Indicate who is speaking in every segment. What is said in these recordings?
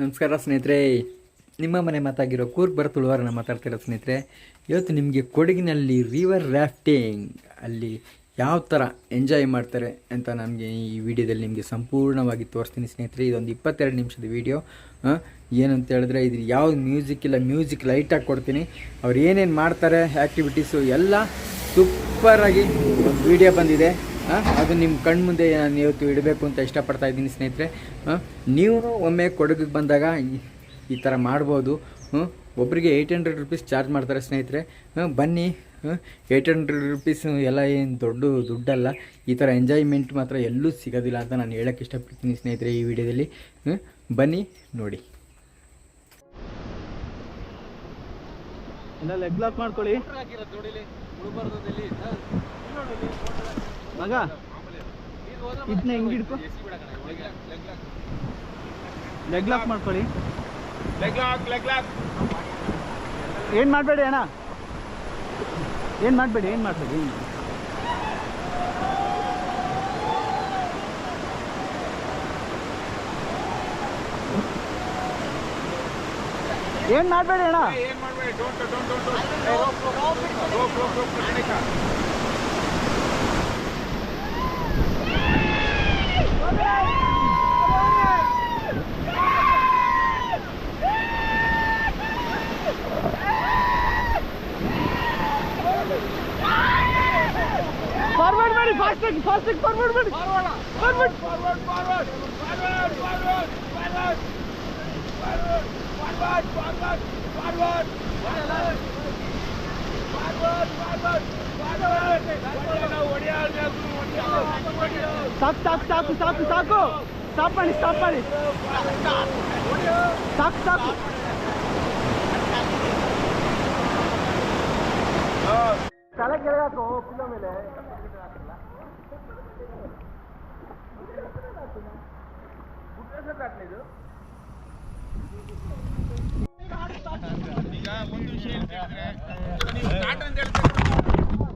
Speaker 1: ನಮಸ್ಕಾರ ಸ್ನೇಹಿತರೆ. ನಿಮ್ಮ ಮನೆ ಮಾತಾಗಿರೋ ಕೂರ್ಗ್ ಬರ ತುಳುವಾರನ ಮಾತಾಡ್ತಿರೋ ಸ್ನೇಹಿತರೆ, ಇವತ್ತು ನಿಮಗೆ ಕೊಡಗಿನಲ್ಲಿ ರಿವರ್ ರ್ಯಾಫ್ಟಿಂಗ್ ಅಲ್ಲಿ ಯಾವ ಥರ ಎಂಜಾಯ್ ಮಾಡ್ತಾರೆ ಅಂತ ನಮಗೆ ಈ ವಿಡಿಯೋದಲ್ಲಿ ನಿಮಗೆ ಸಂಪೂರ್ಣವಾಗಿ ತೋರಿಸ್ತೀನಿ ಸ್ನೇಹಿತರೆ. ಇದೊಂದು ಇಪ್ಪತ್ತೆರಡು ನಿಮಿಷದ ವಿಡಿಯೋ ಏನಂತ ಹೇಳಿದ್ರೆ ಇದು ಯಾವ ಮ್ಯೂಸಿಕ್ ಇಲ್ಲ ಮ್ಯೂಸಿಕ್ ಲೈಟಾಗಿ ಕೊಡ್ತೀನಿ. ಅವ್ರು ಏನೇನು ಮಾಡ್ತಾರೆ ಆ್ಯಕ್ಟಿವಿಟೀಸು ಎಲ್ಲ ಸೂಪರಾಗಿ ಒಂದು ವಿಡಿಯೋ ಬಂದಿದೆ. ಅದು ನಿಮ್ಮ ಕಣ್ಣು ಮುಂದೆ ನಾನು ಇವತ್ತು ಇಡಬೇಕು ಅಂತ ಇಷ್ಟಪಡ್ತಾ ಇದ್ದೀನಿ ಸ್ನೇಹಿತರೆ. ನೀವು ಒಮ್ಮೆ ಕೊಡಗಿಗೆ ಬಂದಾಗ ಈ- ಥರ ಮಾಡ್ಬೋದು. ಒಬ್ಬರಿಗೆ ಏಯ್ಟ್ ಹಂಡ್ರೆಡ್ ರುಪೀಸ್ ಚಾರ್ಜ್ ಮಾಡ್ತಾರೆ ಸ್ನೇಹಿತರೆ. ಬನ್ನಿ. ಏಯ್ಟ್ ಹಂಡ್ರೆಡ್ ರುಪೀಸ್ ಎಲ್ಲ ಏನು ದೊಡ್ಡ ದುಡ್ಡಲ್ಲ. ಈ ಥರ ಎಂಜಾಯ್ಮೆಂಟ್ ಮಾತ್ರ ಎಲ್ಲೂ ಸಿಗೋದಿಲ್ಲ ಅಂತ ನಾನು ಹೇಳೋಕ್ಕೆ ಇಷ್ಟಪಡ್ತೀನಿ ಸ್ನೇಹಿತರೆ ಈ ವಿಡಿಯೋದಲ್ಲಿ. ಬನ್ನಿ ನೋಡಿ.
Speaker 2: ಎಲ್ಲ ಲೆಗ್ ಲಾಕ್ ಮಾಡ್ಕೊಳ್ಳಿ. ಮಗ ಇದನ್ನ ಹೆಂಗ್ ಹಿಡ್ಕೊ ಲೆಗ್ ಲಾಕ್ ಮಾಡ್ಕೊಳ್ಳಿ ಏನ್ ಮಾಡಬೇಡಿ ಅಣ್ಣ ಏನ್ ಮಾಡಬೇಡಿ ಏನ್ ಮಾಡಬೇಡಿ ಏನ್ ಮಾಡಬೇಡಿ ಅಣ್ಣ ಫಾರ್ವರ್ಡ್ ಮಾಡಿ ಫಾಸ್ಟ್ ಆಗಿ ಫಾಸ್ಟ್ ಆಗಿ ಫಾರ್ವರ್ಡ್ ಮಾಡಿ ಫಾರ್ವರ್ಡ್ ಸಾಕು ಸಾಕು ಸಾಕು ಸಾಕು ಸಾಕು ಸ್ಟಾಪ್ ಮಾಡಿ ಸ್ಟಾಪ್ ಮಾಡಿ ಸಾಕು ಸಾಕು ತಲೆ ಕೆಳಗೆ ಹಾಕು ಪಿಲ್ಲೋ ಮೇಲೆ
Speaker 3: ಈಗ ಒಂದು ವಿಷಯ ಅಂತ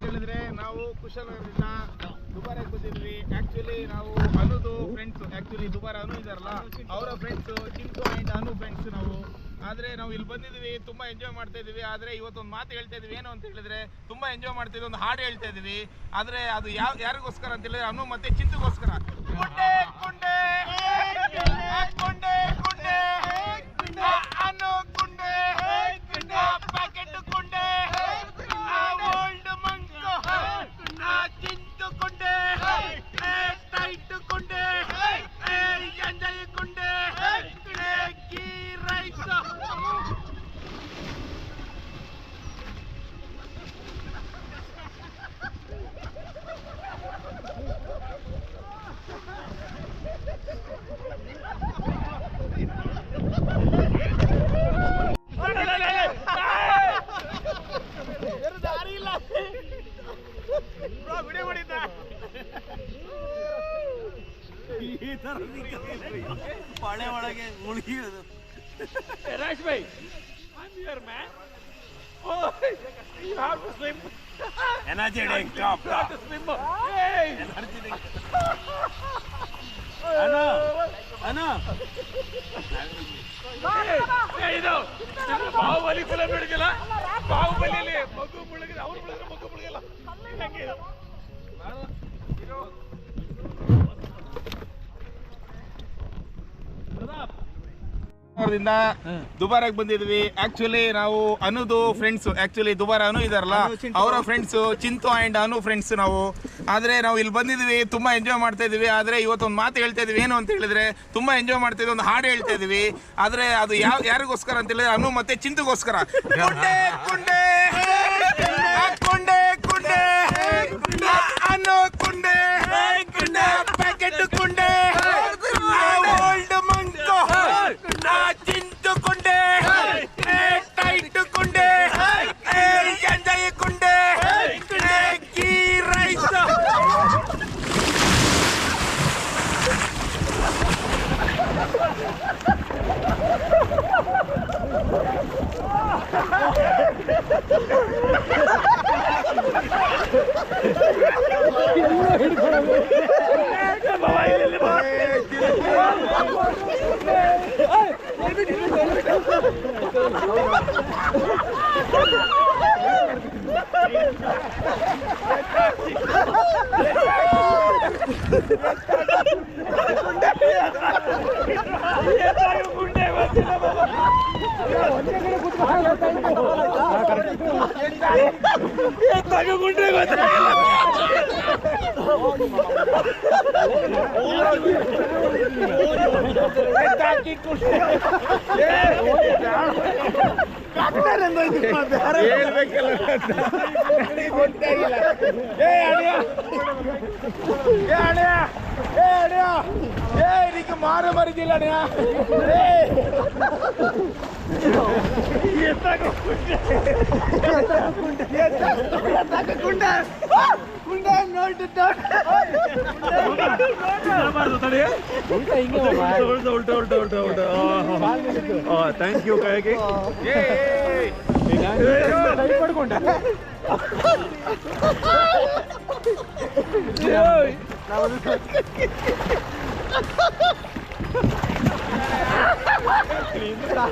Speaker 3: ಹೇಳಿದ್ರೆ ನೀವು ಸ್ಟಾರ್ಟ್ ಬಂದಿದ್ವಿ. ಆಕ್ಚುಲಿ ನಾವು ಅನುದು ಫ್ರೆಂಡ್ಸ್ ಆಕ್ಚುಲಿ ದುಬಾರ ಅನು ಇದಾರಲ್ಲ, ಅವರ friends Chintu and Anu friends ನಾವು. ಆದ್ರೆ ನಾವು ಇಲ್ಲಿ ಬಂದಿದ್ವಿ, ತುಂಬಾ ಎಂಜಾಯ್ ಮಾಡ್ತಾ ಇದೀವಿ ಆದ್ರೆ ಇವತ್ತೊಂದು ಮಾತು ಹೇಳ್ತಾ ಇದೀವಿ ಏನು ಅಂತ ಹೇಳಿದ್ರೆ, ತುಂಬಾ ಎಂಜಾಯ್ ಮಾಡ್ತಿದ್ವಿ ಒಂದು ಹಾಡು ಹೇಳ್ತಾ ಇದೀವಿ ಆದ್ರೆ ಅದು ಯಾವ, ಯಾರಿಗೋಸ್ಕರ ಅಂತ ಹೇಳಿದ್ರೆ, ಅನು ಮತ್ತೆ ಚಿಂತುಗೋಸ್ಕರ ಪ್ಯಾಕೆಟ್ ಕುಂಡೆ ಓಲ್ಡ್ ಮಂಕು ಚಿಂತು ಕುಂಡೆ ಟೈಟ್ ಕುಂಡೆ ಎಂಜಾಯ್ ಕುಂಡೆ ಗೀ ರೈಸ್ ವಿಡಿಯೋ ಮಾಡಿದ್ದ
Speaker 2: ಮಳೆ ಒಳಗೆ ಮುಳುಗಿರೋದು
Speaker 3: Raj by I'm here, man. Oh, you have to swim.
Speaker 2: Energy drink
Speaker 3: You have to swim. Hey!
Speaker 2: ಅಣ್ಣ ಅಣ್ಣ
Speaker 3: Hey, hey, ಇದು ಇದು ಬಾಹುಬಲಿ ಫಿಲಂ ಹಿಡಿದಿಲ್ಲ ಬಾಹುಬಲಿಯಲ್ಲಿ ಮಗು ಮುಳುಗಿದೆ ಅವ್ರು ಮುಳುಗಿದ್ರೆ ಮಗು ಮುಳುಗಿಲ್ಲ ಹೆಂಗೆ ಇದು? ದಿಂದ ದುಬಾರಾಗಿ ಬಂದಿದ್ವಿ. ಆಕ್ಚುಲಿ ನಾವು ಅನುದು ಫ್ರೆಂಡ್ಸ್ ಆಕ್ಚುಲಿ ದುಬಾರ ಅನು ಇದಾರಲ್ಲ ಅವರ friends Chintu and Anu friends ನಾವು. ಆದ್ರೆ ನಾವು ಇಲ್ಲಿ ಬಂದಿದ್ವಿ ತುಂಬಾ ಎಂಜಾಯ್ ಮಾಡ್ತಾ ಇದೀವಿ. ಆದ್ರೆ ಇವತ್ತೊಂದು ಮಾತು ಹೇಳ್ತಾ ಇದೀವಿ. ಏನು ಅಂತ ಹೇಳಿದ್ರೆ ತುಂಬಾ ಎಂಜಾಯ್ ಮಾಡ್ತಾ ಇದೀವಿ ಒಂದು ಹಾಡು ಹೇಳ್ತಾ ಇದೀವಿ. ಆದ್ರೆ ಅದು ಯಾವ ಯಾರಿಗೋಸ್ಕರ ಅಂತ ಹೇಳಿದ್ರೆ ಅನು ಮತ್ತೆ ಚಿಂತುಗೋಸ್ಕರ. ಕುಂಡೆ ಕುಂಡೆ! Ha ha ha! இன்னைக்கு
Speaker 2: மாற
Speaker 3: மறிஞ்சில்ல ஏ ಏ ಅಡಿಯ ಏ ಅಡಿಯ ಏ ಇದಕ್ಕೆ ಮಾರ ಮರಿದಿಲ್ಲ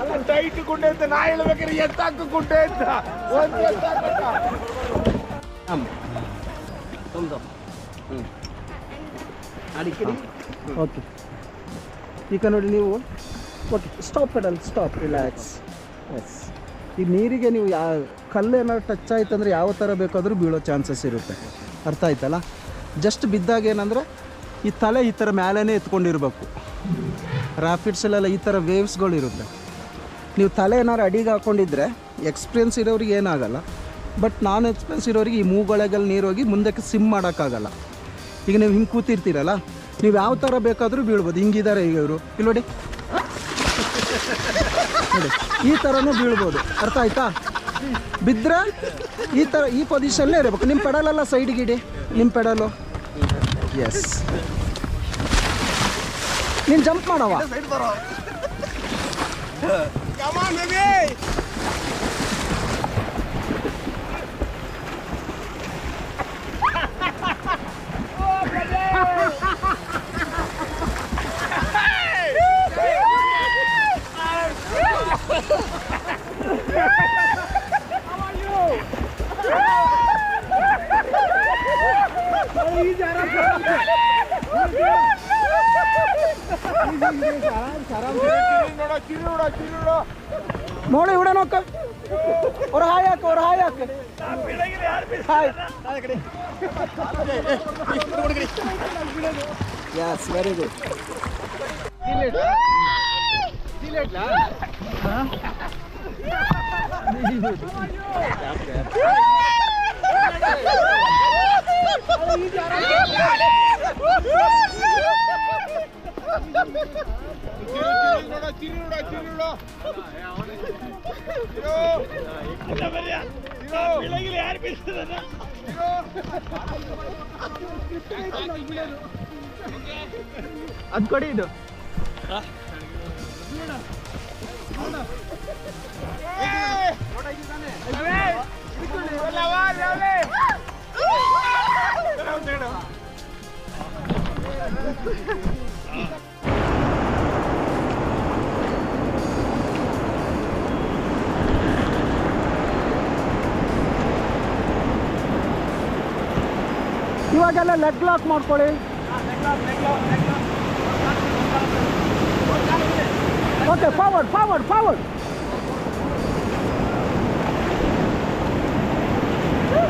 Speaker 3: ಅಲ್ಲ ಟೈಟ್ ಗುಂಡೆ ಅಂತ ನಾ ಹೇಳ್ಬೇಕಾದ್ರೆ ಎತ್ತಾಕು ಗುಂಡೆ ಅಂತ ಒಂದು ಎತ್ತಾಕ
Speaker 4: ಓಕೆ ಈಗ ನೋಡಿ ನೀವು okay stop pedal stop relax yes ಈ ನೀರಿಗೆ ನೀವು ಯಾ ಕಲ್ಲು ಏನಾದ್ರು ಟಚ್ ಆಯ್ತು ಅಂದರೆ ಯಾವ ಥರ ಬೇಕಾದರೂ ಬೀಳೋ ಚಾನ್ಸಸ್ ಇರುತ್ತೆ. ಅರ್ಥ ಆಯ್ತಲ್ಲ? ಜಸ್ಟ್ ಬಿದ್ದಾಗ ಏನಂದರೆ ಈ ತಲೆ ಈ ಥರ ಮೇಲೇ ಎತ್ಕೊಂಡಿರ್ಬೇಕು. ರ್ಯಾಪಿಡ್ಸಲ್ಲೆಲ್ಲ ಈ ಥರ ವೇವ್ಸ್ಗಳಿರುತ್ತೆ ನೀವು ತಲೆ ಏನಾದ್ರು ಅಡಿಗೆ ಹಾಕ್ಕೊಂಡಿದ್ರೆ ಎಕ್ಸ್ಪೀರಿಯನ್ಸ್ ಇರೋರಿಗೆ ಏನಾಗಲ್ಲ. ಬಟ್ ನಾನ್ ಎಕ್ಸ್ಪೀರಿಯನ್ಸ್ ಇರೋರಿಗೆ ಈ ಮೂಗೊಳಗಲ್ಲಿ ನೀರು ಹೋಗಿ ಮುಂದಕ್ಕೆ ಸಿಮ್ ಮಾಡೋಕ್ಕಾಗಲ್ಲ. ಈಗ ನೀವು ಹಿಂಗೆ ಕೂತಿರ್ತೀರಲ್ಲ? ನೀವು ಯಾವ ಥರ ಬೇಕಾದರೂ ಬೀಳ್ಬೋದು. ಹಿಂಗಿದ್ದಾರೆ ಈಗ ಇವರು. ಇಲ್ಲಿ ನೋಡಿ. ನೋಡಿ ಈ ಥರನೂ ಬೀಳ್ಬೋದು. ಅರ್ಥ ಆಯ್ತಾ? ಬಿದ್ದರೆ ಈ ಥರ ಈ ಪೊಸಿಷನ್ಲೇ ಇರಬೇಕು. ನಿಮ್ಮ ಪೆಡಲಲ್ಲ ಸೈಡ್ಗೆ ಇಡಿ. ನಿಮ್ಮ ಪೆಡಲು ಎಸ್ ನೀನು ಜಂಪ್ ಮಾಡವ
Speaker 3: ನೋಡಿ
Speaker 4: ಉಡನೋಕ್ಕ ಹೊರ ಹಾಯಕ ಹೊರ
Speaker 3: ಹಾಯಕ ಯಸ್ ವೆರಿ ಗುಡ್ Oh, ಯಾರು
Speaker 4: ಅದ್ ಕೊಡಿ ಇದು Thank. ಇವಾಗೆಲ್ಲ ಲೆಗ್ ಲಾಕ್ ಮಾಡ್ಕೊಳ್ಳಿ. Okay forward forward forward okay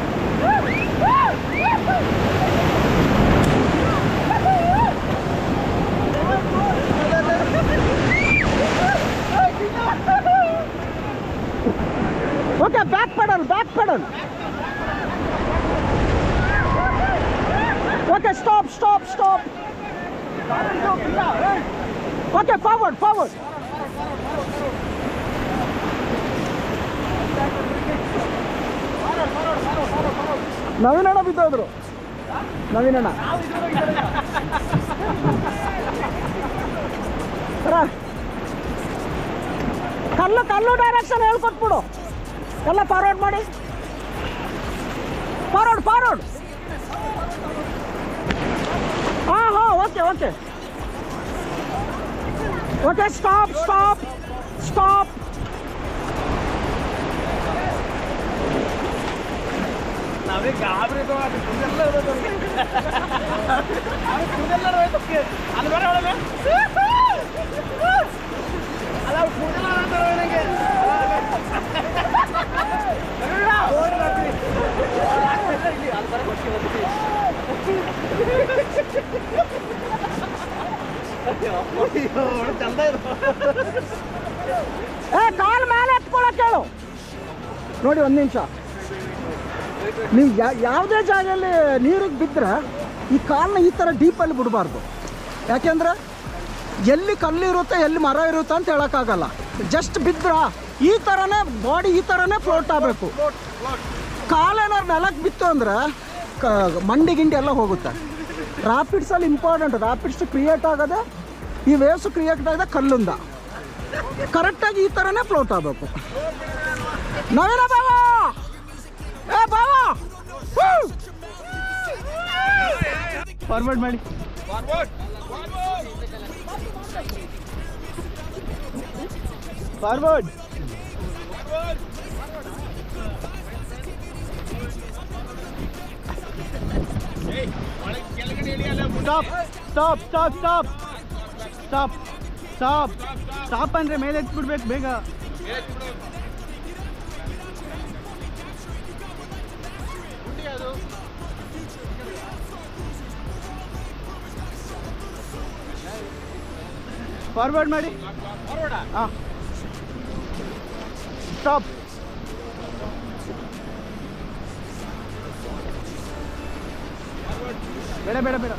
Speaker 4: ಹಾಂ okay okay okay stop stop stop
Speaker 2: ನಾವೇ ಗಾಬರಿ ಅಲ್ಲಿ ಬೇರೆ ಒಳಗೆ ಅಲ್ಲ ಕೂದಲ ನನಗೆ
Speaker 4: ಏ, ಕಾಲ್ ಮೇಲೆ ಎತ್ಕೊಳಕ್ ಹೇಳು. ನೋಡಿ ಒಂದು ನಿಮಿಷ. ನೀವು ಯಾವುದೇ ಜಾಗದಲ್ಲಿ ನೀರಿಗೆ ಬಿದ್ದರೆ ಈ ಕಾಲನ್ನ ಈ ಥರ ಡೀಪಲ್ಲಿ ಬಿಡಬಾರ್ದು. ಯಾಕೆಂದ್ರೆ ಎಲ್ಲಿ ಕಲ್ಲು ಇರುತ್ತೆ, ಎಲ್ಲಿ ಮರ ಇರುತ್ತೆ ಅಂತ ಹೇಳೋಕ್ಕಾಗಲ್ಲ. ಜಸ್ಟ್ ಬಿದ್ರ ಈ ಥರನೇ ಬಾಡಿ ಈ ಥರನೇ ಫ್ಲೋಟ್ ಆಗಬೇಕು. ಕಾಲೇನಾರು ನೆಲಕ್ಕೆ ಬಿತ್ತು ಅಂದರೆ ಮಂಡಿ ಗಿಂಡಿ ಎಲ್ಲ ಹೋಗುತ್ತೆ. ರಾಪಿಡ್ಸಲ್ಲಿ ಇಂಪಾರ್ಟೆಂಟ್ ರಾಪಿಡ್ಸ್ ಕ್ರಿಯೇಟ್ ಆಗೋದೆ ಈ ವೇಸು ಕ್ರಿಯೇಟ್ ಕಲ್ಲುಂದ ಕಲ್ಲಿಂದ. ಕರೆಕ್ಟಾಗಿ ಈ ಥರನೇ ಫ್ಲೋಟ್ ಆಗಬೇಕು. ನವೀನ ಬಾವ! ಏ ಬಾವ! ಫಾರ್ವರ್ಡ್ ಮಾಡಿ.
Speaker 3: Forward
Speaker 4: stop stop stop stop stop. Stop. Stop ಅಂದರೆ ಮೇಲೆ ಎತ್ಬಿಡ್ಬೇಕು ಬೇಗ. ಫಾರ್ವರ್ಡ್ ಮಾಡಿ. ಹಾಂ. ಸ್ಟಾಪ್ ಬೇಡ ಬೇಡ ಬೇಡ.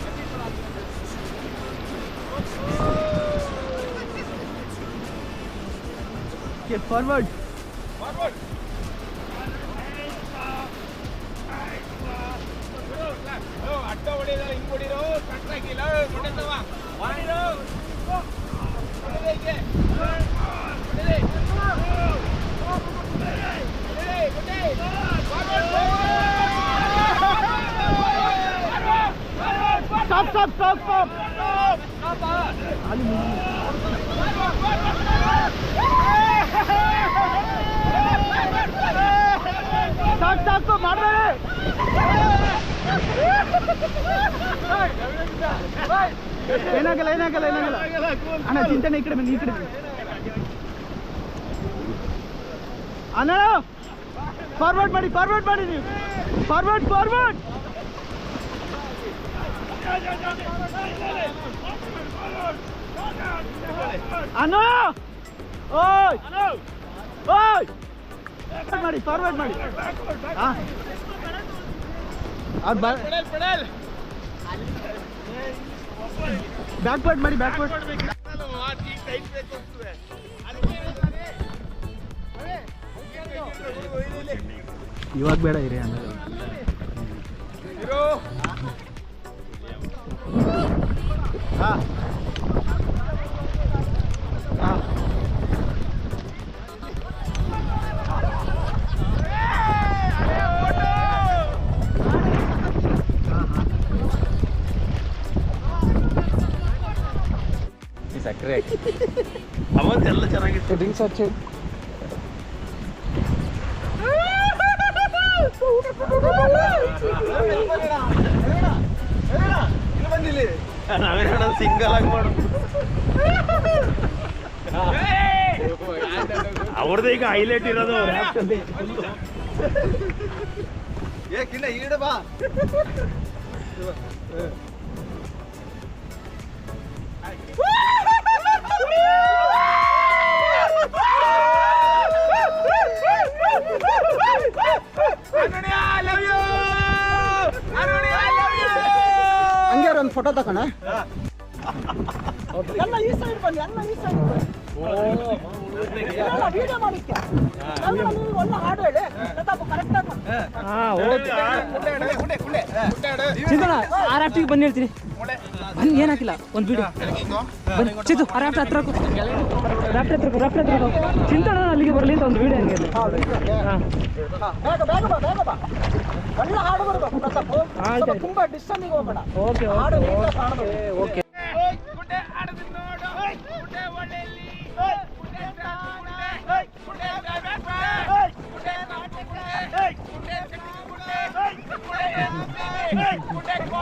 Speaker 4: Get forward.
Speaker 3: ಫಾರ್ವರ್ಡ್ ಅಡ್ಡ ಹೊಡೆದ ಹಿಂಗ್ ಹೊಡಿರೋ ಕಟ್ಟಾಗಿಲ್ಲ ಹೊಡೆದವ ಮಾಡಿರೋ ಹೊಡೆದೆ ಹೀಗೆ. ಹೊಡೆದೆ. ಹೊಡೆದೆ, ಹೊಡೆ. Forward,
Speaker 4: Stop, stop, stop, stop. ಸಾಕು ಸಾಕು ಮಾಡಬೇಡಿ ಏನಾಗಲ್ಲ ಏನಾಗಲ್ಲ ಏನಾಗಲ್ಲ. ಅಣ್ಣ, ಚಿಂತನೆ ಈ ಕಡೆ ಬನ್ನಿ, ಈ ಕಡೆ ಅಣ್ಣ ಫಾರ್ವರ್ಡ್ ಮಾಡಿ ಫಾರ್ವರ್ಡ್ ಮಾಡಿ ನೀವು. ಫಾರ್ವರ್ಡ್ ಫಾರ್ವರ್ಡ್ ಅಣ್ಣ ಓಯ್ ಓಯ್ ಫಾರ್ವರ್ಡ್ ಮಾಡಿ ಫಾರ್ವರ್ಡ್ ಮಾಡಿ ಹಾಂ ಅದು ಬಾ
Speaker 3: ಪೆಡಲ್ ಪೆಡಲ್
Speaker 4: ಬ್ಯಾಕ್ವರ್ಡ್ ಮಾಡಿ ಬ್ಯಾಕ್ವರ್ಡ್
Speaker 3: ಈಗ ಟೈಟ್ ಬೇಕು ಹೋಗ್ತದೆ ಅದಕ್ಕೆ ಹೇಳ್ತಾನೆ. ಅರೆ, ಇಲ್ಲಿ, ಇಲ್ಲಿ.
Speaker 4: ಇವಾಗ ಬೇಡ ಇರಿ ಆಮೇಲೆ
Speaker 3: ಇರು.
Speaker 4: ಹಾಂ ಹಾಂ
Speaker 1: ಸಕ್ಕರೆ
Speaker 3: ಅವತ್ತೆಲ್ಲ ಚೆನ್ನಾಗಿತ್ತು
Speaker 4: ಡ್ರಿಂಕ್ಸ್ ಹಚ್ಚಿ
Speaker 3: ನಾವೇನ ಸಿಂಗಲ್ ಆಗಿ ಮಾಡು ಅವ್ರದ್ದು ಈಗ ಹೈಲೈಟ್ ಇರೋದು.
Speaker 2: ಏಕಿಲ್ಲ ಈಡ ಬಾ.
Speaker 5: ಆರ್ ಆಫ್ಟಿಗೆ ಏನು
Speaker 2: ಬನ್ನಿ ಏನಾಗಿಲ್ಲ ಒಂದು ಬಿಡಿ. ಬನ್ನಿ ಚಿತ್ತು ರಾಫ್ಟ್ ಹತ್ರ ರಾಫ್ಟ್ ಹತ್ರ ರಾಫ್ಟ್ ಹತ್ರ ಚಿಂತಾಣ ಅಲ್ಲಿಗೆ ಬರಲಿ ಅಂತ ಒಂದು ವಿಡಿಯೋ ಹಂಗೆ ಆಯ್ತು,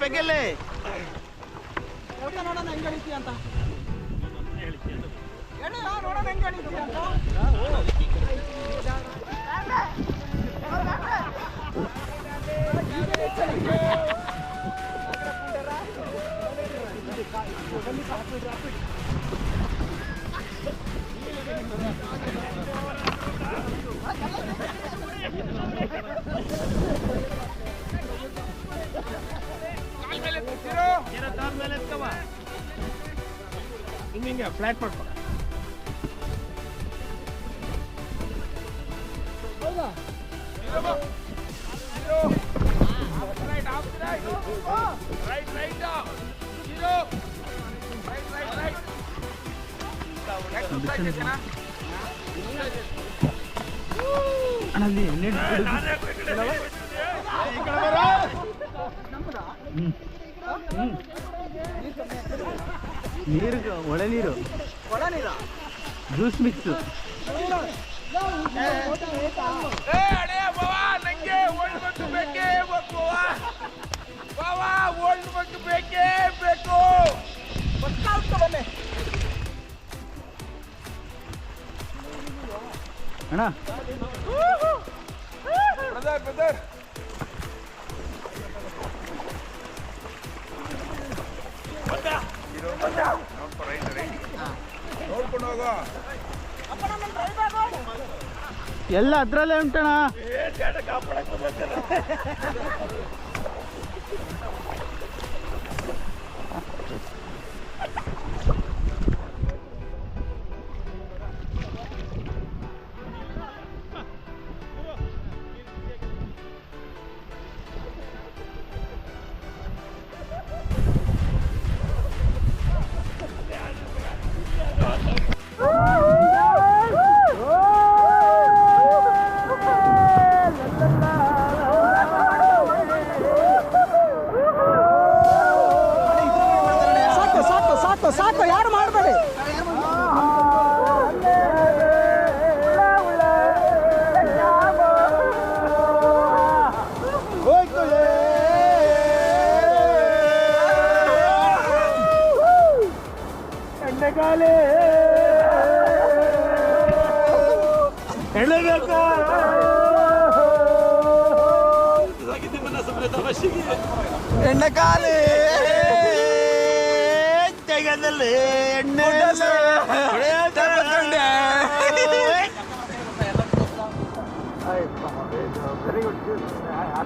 Speaker 3: ಪೆಗ್ಗೆಲ್ಲೇ
Speaker 4: ನೋಡೋಣ ಹೆಂಗ್ ಎಳಿತೀಯ ಅಂತ ನೋಡೋಣ ಹೆಂಗ್ ಎಳಿತೀಯ ಅಂತ
Speaker 3: ಹಿಂಗೆ ಫ್ಲಾಟ್ ಮಾಡ್ಕೊ ರೈಟ್ ರೈಟ್ ಜೀರೋ ರೈಟ್
Speaker 2: ನೀರು ಒಳ ನೀರು
Speaker 4: ಒಳ ನೀರ
Speaker 2: ಜ್ಯೂಸ್ ಮಿಕ್ಸ್
Speaker 3: ಏ ಅಳೆಯ
Speaker 2: ಅಣ್ಣ. ಎಲ್ಲ ಅದ್ರಲ್ಲೇ ಉಂಟಣ್ಣ.
Speaker 3: ಎಣ್ಣೆಕಾಲಿ ತೆಗೆದಲ್ಲಿ ಎಣ್ಣೆ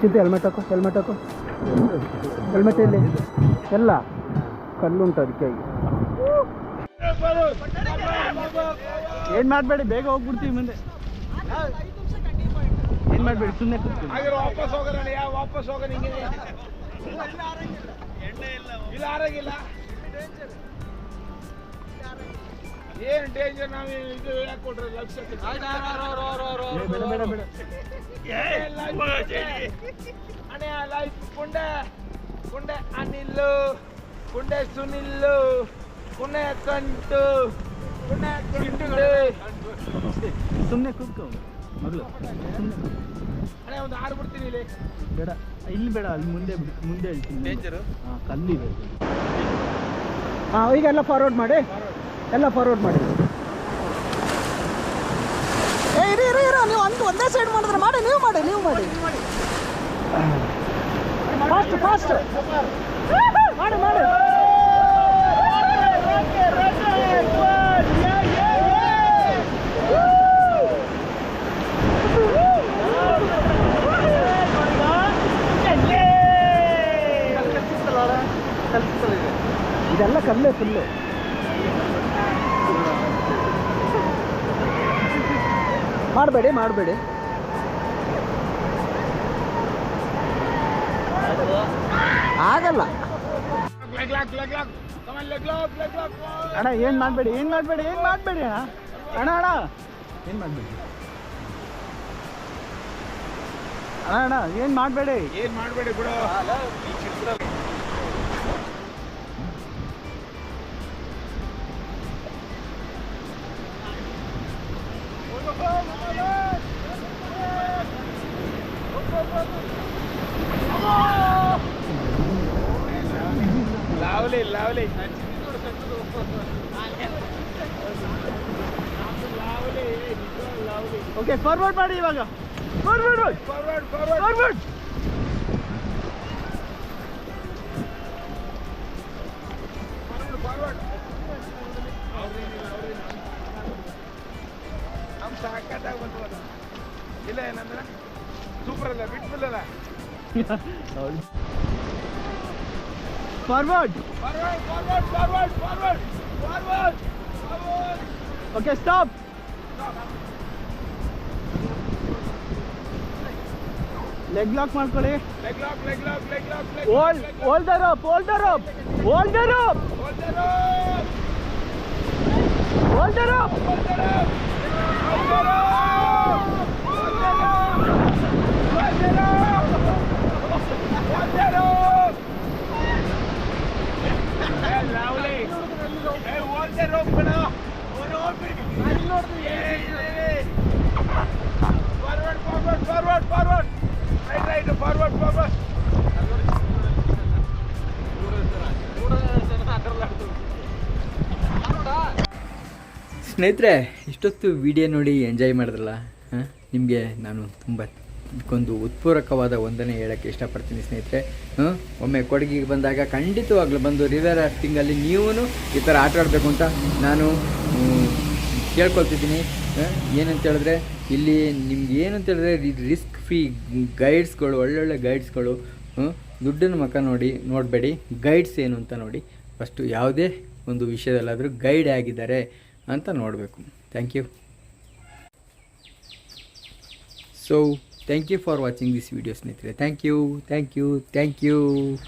Speaker 4: ಚಿಂತೆ ಹೆಲ್ಮೆಟ್ ಹಾಕು ಹೆಲ್ಮೆಟ್ ಹಾಕು. ಹೆಲ್ಮೆಟ್ ಎಲ್ಲಿ? ಎಲ್ಲ. ಕಲ್ಲುಂಟು ಅದಕ್ಕೆ
Speaker 2: ಏನ್ ಮಾಡ್ಬೇಡಿ ಬೇಗ ಹೋಗ್ಬಿಡ್ತೀವಿ ಮುಂದೆ. ಏನ್ ಮಾಡ್ಬೇಡಿ ಸುಮ್ಮನೆ
Speaker 3: ಕುಂಟು ವಾಪಸ್ ಹೋಗೋಣ ವಾಪಸ್ ಹಿಂಗೆ ಇಲ್ಲ ಆರಾಗಿಲ್ಲ ಏನು ಡೇಂಜರ್ ನಾವು ಇದು ಯಾಕೆ ಕೊಟ್ರೆ ಲಕ್ಷ
Speaker 2: ಬೇಡ ಬೇಡ
Speaker 3: ಲೈಫ್ ಕುಂಡೆ ಕುಂಡೆ ಅನಿಲ್ಲು. ಕುಂಡೆ ಸುನಿಲ್ಲು. ಕುಣೆ ಕಂಟು. ಕುಣೆ
Speaker 2: ಸುಮ್ಮನೆ ಕೂತ್ಕೊ. ಸುಮ್ಮನೆ
Speaker 3: ಒಂದು ಆರು ಬಿಡ್ತೀನಿ ಇಲ್ಲಿ.
Speaker 2: ಬೇಡ. ಇಲ್ಲಿ ಬೇಡ ಅಲ್ಲಿ ಮುಂದೆ ಬಿಡು ಮುಂದೆ ಹೇಳ್ತೀನಿ. ಹಾಂ ಕಲ್ಲಿದೆ.
Speaker 4: ಹಾಂ ಈಗ ಎಲ್ಲ ಫಾರ್ವರ್ಡ್ ಮಾಡಿ. ಎಲ್ಲ ಫಾರ್ವರ್ಡ್ ಮಾಡಿ. ಇರೋ ಇರೋ ನೀವು ಹಂಗೆ ಒಂದೇ ಸೈಡ್ ಮಾಡಿದ್ರೆ ಮಾಡಿ ನೀವು ಮಾಡಿ ನೀವು ಮಾಡಿ. ಫಾಸ್ಟ್ ಫಾಸ್ಟ್ ಮಾಡಿ ಮಾಡಿ. ಇದೆಲ್ಲ ಫುಲ್ಲು ಮಾಡಬೇಡಿ ಮಾಡಬೇಡಿ. ಆಗಲ್ಲ. ಅಣ್ಣ ಏನು ಮಾಡಬೇಡಿ ಏನು ಮಾಡಬೇಡಿ ಏನು ಮಾಡಬೇಡಿ ಅಣ್ಣ? ಅಣ್ಣ ಅಣ್ಣ. ಏನು ಮಾಡಬೇಡಿ? ಅಣ್ಣ ಅಣ್ಣ ಏನು ಮಾಡಬೇಡಿ?
Speaker 3: ಏನು ಮಾಡಬೇಡಿ ಬಿಡು. ಈ ಚಿತ್ರದಲ್ಲಿ ಲಾವ್ಲಿ ಲಾವ್ಲಿ
Speaker 4: ಓಕೆ ಫಾರ್ವರ್ಡ್ ಮಾಡಿ ಇವಾಗ
Speaker 3: forward forward forward forward forward
Speaker 4: forward
Speaker 3: forward forward forward forward forward forward
Speaker 4: okay stop leg lock ಮಾಡ್ಕೊಳ್ಳಿ
Speaker 3: leg lock leg lock leg
Speaker 4: lock leg hold hold the rope hold the rope hold the hold the
Speaker 3: rope forward forward forward right right forward forward
Speaker 1: ಸ್ನೇಹಿತರೆ, ಇಷ್ಟೊತ್ತು video ನೋಡಿ enjoy ಮಾಡಿದ್ರಲ್ಲ ನಿಮಗೆ ನಾನು ತುಂಬ ಇದಕ್ಕೊಂದು ಉತ್ಪೂರಕವಾದ ಒಂದನೇ ಹೇಳೋಕ್ಕೆ ಇಷ್ಟಪಡ್ತೀನಿ ಸ್ನೇಹಿತರೆ. ಒಮ್ಮೆ ಕೊಡಗಿಗೆ ಬಂದಾಗ ಖಂಡಿತವಾಗ್ಲೂ ಬಂದು ರಿವರ್ ರಾಫ್ಟಿಂಗಲ್ಲಿ ನೀವೂ ಈ ಥರ ಆಟ ಆಡಬೇಕು ಅಂತ ನಾನು ಕೇಳ್ಕೊಳ್ತಿದ್ದೀನಿ. ಏನಂತ ಹೇಳಿದ್ರೆ, ಇಲ್ಲಿ ನಿಮ್ಗೆ ಏನಂತ ಹೇಳಿದ್ರೆ ರಿಸ್ಕ್ ಫ್ರೀ ಗೈಡ್ಸ್ಗಳು ಒಳ್ಳೊಳ್ಳೆ ಗೈಡ್ಸ್ಗಳು ದುಡ್ಡನ್ನು ಮುಖ ನೋಡಿ, ನೋಡಬೇಡಿ. ಗೈಡ್ಸ್ ಏನು ಅಂತ ನೋಡಿ. ಫಸ್ಟು ಯಾವುದೇ ಒಂದು ವಿಷಯದಲ್ಲಾದರೂ ಗೈಡ್ ಆಗಿದ್ದಾರೆ ಅಂತ ನೋಡಬೇಕು. Thank you so Thank you for watching this video, Snitri. Thank you, thank you, thank you.